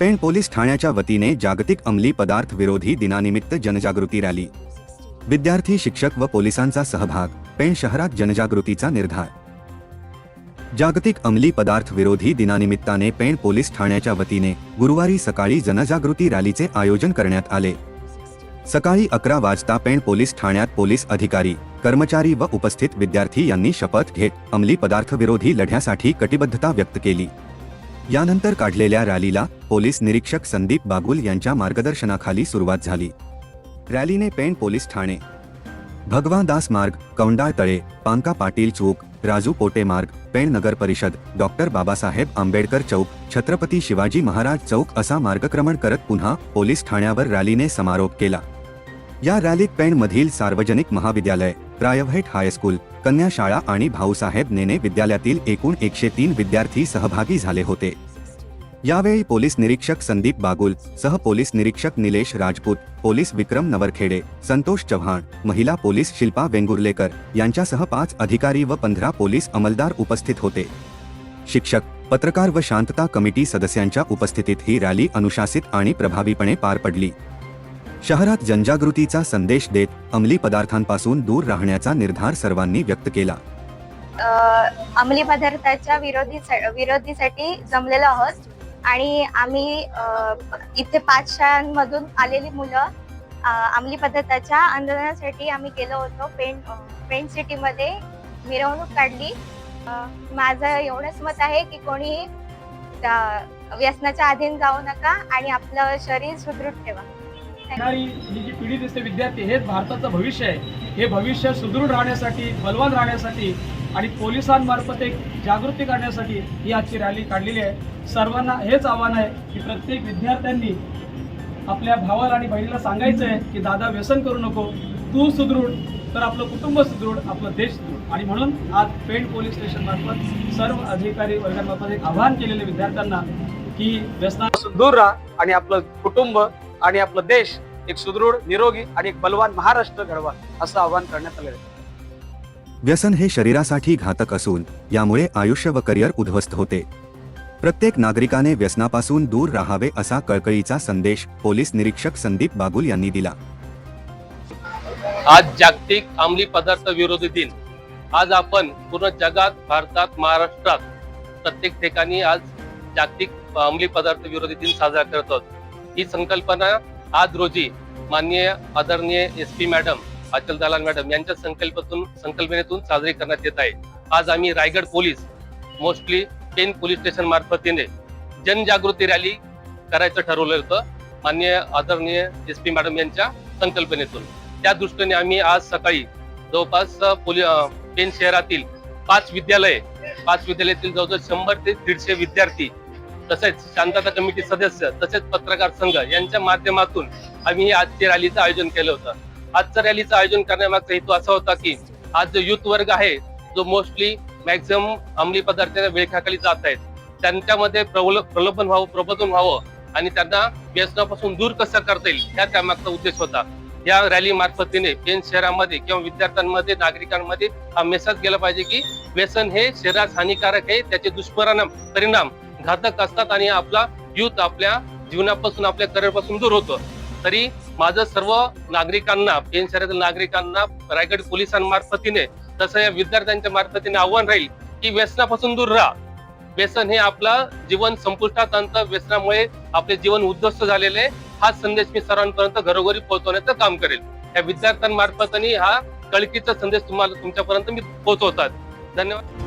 Pen police ठाण्याच्या वतीने जागतिक अंमली पदार्थ विरोधी दिनानिमित्त जनजागृती रॅली. विद्यार्थी शिक्षक व पोलिसांचा सहभाग पेण शहरात जनजागृतीचा निर्धार. जागतिक अंमली पदार्थ विरोधी दिनानिमित्ताने पेण पोलीस ठाण्याच्या वतीने गुरुवारी सकाळी जनजागृती रॅलीचे आयोजन करण्यात आले. सकाळी अकरा वाजता पेण पोलीस ठाण्यात पोलीस अधिकारी कर्मचारी व उपस्थित विद्यार्थी यांनी शपथ घेत अंमली पदार्थ विरोधी लढ्यासाठी कटिबद्धता व्यक्त केली. यानंतर काढलेल्या रॅलीला पोलीस निरीक्षक संदीप बागुल यांच्या मार्गदर्शनाखाली सुरुवात झाली. रॅलीने पेण पोलीस ठाणे. भगवा दास मार्ग कौंडाळ तळे पांका पाटील चौक राजू पोटे मार्ग पेण नगर परिषद डॉक्टर बाबासाहेब आंबेडकर चौक छत्रपती शिवाजी महाराज चौक असा मार्गक्रमण करत पुन्हा पोलीस ठाण्यावर रॅलीने समारोप केला. या रॅलीत पेणमधील सार्वजनिक महाविद्यालय प्रायव्हेट हायस्कूल कन्या शाळा आणि भाऊसाहेब नेने विद्यालयातील एकूण एकशे तीन विद्यार्थी सहभागी झाले होते. यावेळी पोलीस निरीक्षक संदीप बागुल सह पोलीस निरीक्षक निलेश राजपूत पोलीस विक्रम नवरखेडे संतोष चव्हाण महिला पोलीस शिल्पा वेंगुर्लेकर यांच्यासह पाच अधिकारी व पंधरा पोलीस अंमलदार उपस्थित होते. शिक्षक पत्रकार व शांतता कमिटी सदस्यांच्या उपस्थितीत ही रॅली अनुशासित आणि प्रभावीपणे पार पडली. शहरात जनजागृतीचा संदेश देत अंमली पदार्थांपासून दूर राहण्याचा निर्धार सर्वांनी व्यक्त केला. अंमली पदार्थाच्या विरोधी विरोधीसाठी जमलेलो आहोत आणि आम्ही इथे पाच शाळांमधून आलेली मुलं अ, अंमली पदार्थाच्या आंदोलनासाठी आम्ही गेलो होतो. पेन पेंट पेन सिटीमध्ये मिरवणूक काढली. माझं एवढंच मत आहे की कोणी त्या व्यसनाच्या अधीन जाऊ नका आणि आपलं शरीर सुदृढ ठेवा. शिकणारी ही जी पिढी दिसते विद्यार्थी हेच भारताचं भविष्य आहे. हे भविष्य सुदृढ राहण्यासाठी बलवान राहण्यासाठी आणि पोलिसांमार्फत एक जागृती करण्यासाठी ही आजची रॅली काढलेली आहे. सर्वांना हेच आव्हान आहे की प्रत्येक विद्यार्थ्यांनी आपल्या भावाला आणि बहिणीला सांगायचं आहे की दादा व्यसन करू नको. तू सुदृढ तर आपलं कुटुंब सुदृढ आपलं देश सुदृढ. आणि म्हणून आज पेण पोलीस स्टेशन मार्फत सर्व अधिकारी वर्गांमार्फत एक आवाहन केलेले विद्यार्थ्यांना की व्यसनापासून दूर राहा आणि आपलं कुटुंब आणि आपलं देश एक सुदृढ निरोगी आणि एक बलवान महाराष्ट्र घडवा असं आवाहन करण्यात आलेलं आहे. व्यसन हे शरीरासाठी घातक असून यामुळे आयुष्य व करिअर उद्ध्वस्त होते. प्रत्येक नागरिकाने व्यसनापासून दूर राहावे असा कळकळीचा संदेश पोलीस निरीक्षक संदीप बागुल यांनी दिला. आज जागतिक अंमली पदार्थ विरोधी दिन. आज आपण पूर्ण जगात भारतात महाराष्ट्रात प्रत्येक ठिकाणी आज जागतिक अंमली पदार्थ विरोधी दिन साजरा करत आहोत. ही संकल्पना आज रोजी माननीय आदरणीय एस पी मॅडम अचल दलाल मॅडम यांच्या संकल्पातून संकल्पनेतून साजरी करण्यात येत आहे. आज आम्ही Raigad police mostly Pen police station मार्फतीने जनजागृती रॅली करायचं ठरवलं होतं माननीय आदरणीय एस पी मॅडम यांच्या संकल्पनेतून. त्या दृष्टीने आम्ही आज सकाळी जवळपास पोली पेन शहरातील पाच विद्यालय पाच विद्यालयातील जवळजवळ शंभर ते दीडशे विद्यार्थी तसेच शांतता कमिटी सदस्य तसेच पत्रकार संघ यांच्या माध्यमातून आम्ही ही आजच्या रॅलीचं आयोजन केलं होतं. आजच्या रॅलीचं आयोजन करण्यामागचा हेतू असा होता की आज जो युथ वर्ग आहे जो मोस्टली मॅक्झिमम अंमली पदार्थाच्या वेळखाखाली जात आहेत त्यांच्यामध्ये प्रबल प्रलोभन व्हावं प्रबोधन व्हावं आणि त्यांना व्यसनापासून दूर कसं करता येईल ह्या त्यामागचा उद्देश होता. या रॅली मार्फतीने पेन शहरामध्ये किंवा विद्यार्थ्यांमध्ये नागरिकांमध्ये हा मेसेज गेला पाहिजे की व्यसन हे शरीरास हानिकारक आहे त्याचे दुष्परिणाम परिणाम घातक असतात आणि आपला युथ आपल्या जीवनापासून आपल्या करिअरपासून दूर होतो. तरी माझं सर्व नागरिकांना पेन शहरातील नागरिकांना रायगड पोलिसांमार्फतीने तसं या विद्यार्थ्यांच्या मार्फतीने आव्हान राहील की व्यसनापासून दूर राहा. व्यसन हे आपलं जीवन संपुष्टात आणतं. व्यसनामुळे आपले जीवन उद्ध्वस्त झालेले हा संदेश मी सर्वांपर्यंत घरोघरी पोहोचवण्याचं काम करेल. या विद्यार्थ्यांमार्फत आणि हा कळकीचा संदेश तुम्हाला तुमच्यापर्यंत मी पोहोचवतात. धन्यवाद.